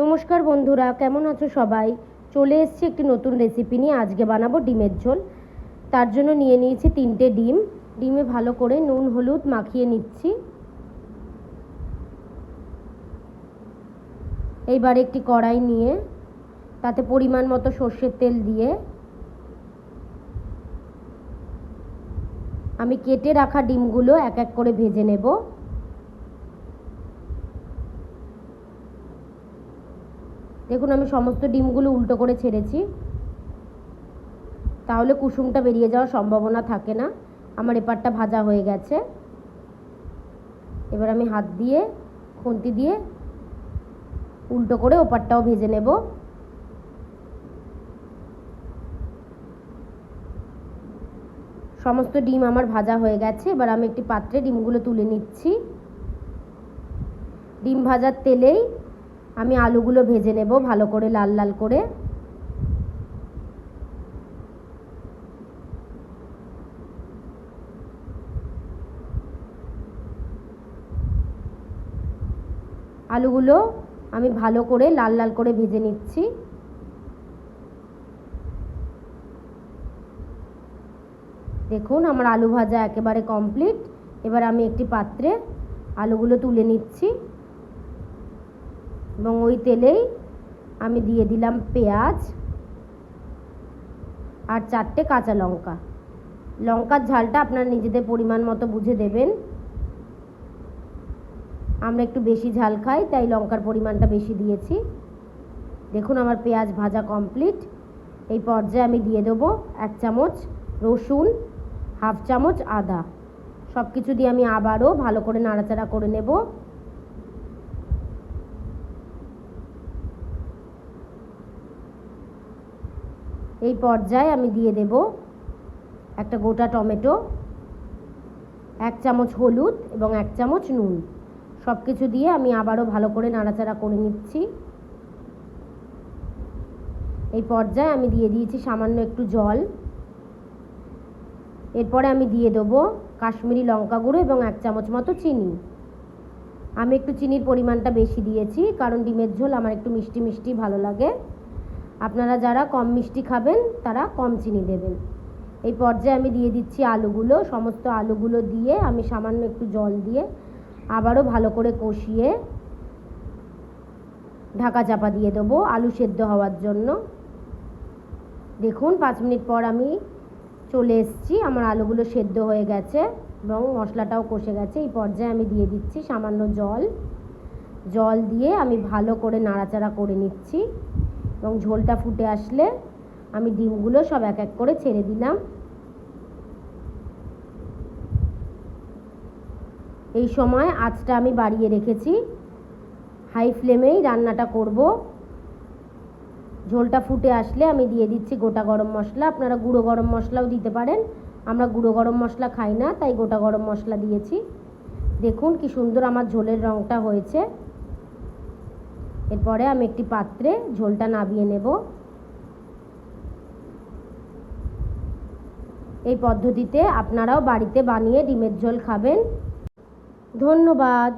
নমস্কার বন্ধুরা, কেমন আছো সবাই? চলে এসেছি একটি নতুন রেসিপি নিয়ে। আজকে বানাবো ডিমের ঝোল। তার জন্য নিয়ে নিয়েছি তিনটে ডিম। ডিমে ভালো করে নুন, হলুদ মাখিয়ে নিচ্ছি। এইবার একটি কড়াই নিয়ে, তাতে পরিমাণ মতো সর্ষের তেল দিয়ে, আমি কেটে রাখা ডিমগুলো এক এক করে ভেজে নেব। দেখুন, আমি সমস্ত ডিমগুলো উল্টো করে ছেড়েছি। তাহলে কুসুমটা বেরিয়ে যাওয়ার সম্ভাবনা থাকে না। আমার এপারটা ভাজা হয়ে গেছে। এবার আমি হাত দিয়ে, খুন্তি দিয়ে উল্টো করে ওপারটাও ভেজে নেব। সমস্ত ডিম আমার ভাজা হয়ে গেছে। এবার আমি একটি পাত্রে ডিমগুলো তুলে নিচ্ছি। ডিম ভাজার তেলেই আমি আলুগুলো ভেজে নেব ভালো করে লাল লাল করে। আলুগুলো আমি ভালো করে লাল লাল করে ভেজে নিচ্ছি। দেখুন আমার আলু ভাজা একেবারে কমপ্লিট। এবার আমি একটি পাত্রে আলুগুলো তুলে নিচ্ছি। এবং ওই তেলেই আমি দিয়ে দিলাম পেঁয়াজ আর চারটে কাঁচা লঙ্কা। লঙ্কার ঝালটা আপনার নিজেদের পরিমাণ মতো বুঝে দেবেন। আমরা একটু বেশি ঝাল খাই, তাই লঙ্কার পরিমাণটা বেশি দিয়েছি। দেখুন আমার পেঁয়াজ ভাজা কমপ্লিট। এই পর্যায়ে আমি দিয়ে দেবো এক চামচ রসুন, হাফ চামচ আদা। সব কিছু দিয়ে আমি আবারও ভালো করে নাড়াচাড়া করে নেব। এই পর্যায়ে আমি দিয়ে দেব একটা গোটা টমেটো, এক চামচ হলুদ এবং এক চামচ নুন। সব কিছু দিয়ে আমি আবারও ভালো করে নাড়াচাড়া করে নিচ্ছি। এই পর্যায়ে আমি দিয়ে দিয়েছি সামান্য একটু জল। এরপরে আমি দিয়ে দেবো কাশ্মীরি লঙ্কা গুঁড়ো এবং এক চামচ মতো চিনি। আমি একটু চিনির পরিমাণটা বেশি দিয়েছি, কারণ ডিমের ঝোল আমার একটু মিষ্টি মিষ্টি ভালো লাগে। আপনারা যারা কম মিষ্টি খাবেন, তারা কম চিনি দেবেন। এই পর্যায়ে আমি দিয়ে দিচ্ছি আলুগুলো। সমস্ত আলুগুলো দিয়ে আমি সামান্য একটু জল দিয়ে আবারও ভালো করে কষিয়ে ঢাকা চাপা দিয়ে দেবো আলু সেদ্ধ হওয়ার জন্য। দেখুন, পাঁচ মিনিট পর আমি চলে এসেছি। আমার আলুগুলো সেদ্ধ হয়ে গেছে এবং মশলাটাও কষে গেছে। এই পর্যায়ে আমি দিয়ে দিচ্ছি সামান্য জল। জল দিয়ে আমি ভালো করে নাড়াচাড়া করে নিচ্ছি। এবং ঝোলটা ফুটে আসলে আমি ডিমগুলো সব এক এক করে ছেড়ে দিলাম। এই সময় আঁচটা আমি বাড়িয়ে রেখেছি। হাই ফ্লেমেই রান্নাটা করব। ঝোলটা ফুটে আসলে আমি দিয়ে দিচ্ছি গোটা গরম মশলা। আপনারা গুঁড়ো গরম মশলাও দিতে পারেন। আমরা গুঁড়ো গরম মশলা খাই না, তাই গোটা গরম মশলা দিয়েছি। দেখুন কি সুন্দর আমার ঝোলের রঙটা হয়েছে। এরপরে আমি একটি পাত্রে ঝোলটা নাবিয়ে নেব। এই পদ্ধতিতে আপনারাও বাড়িতে বানিয়ে ডিমের ঝোল খাবেন। ধন্যবাদ।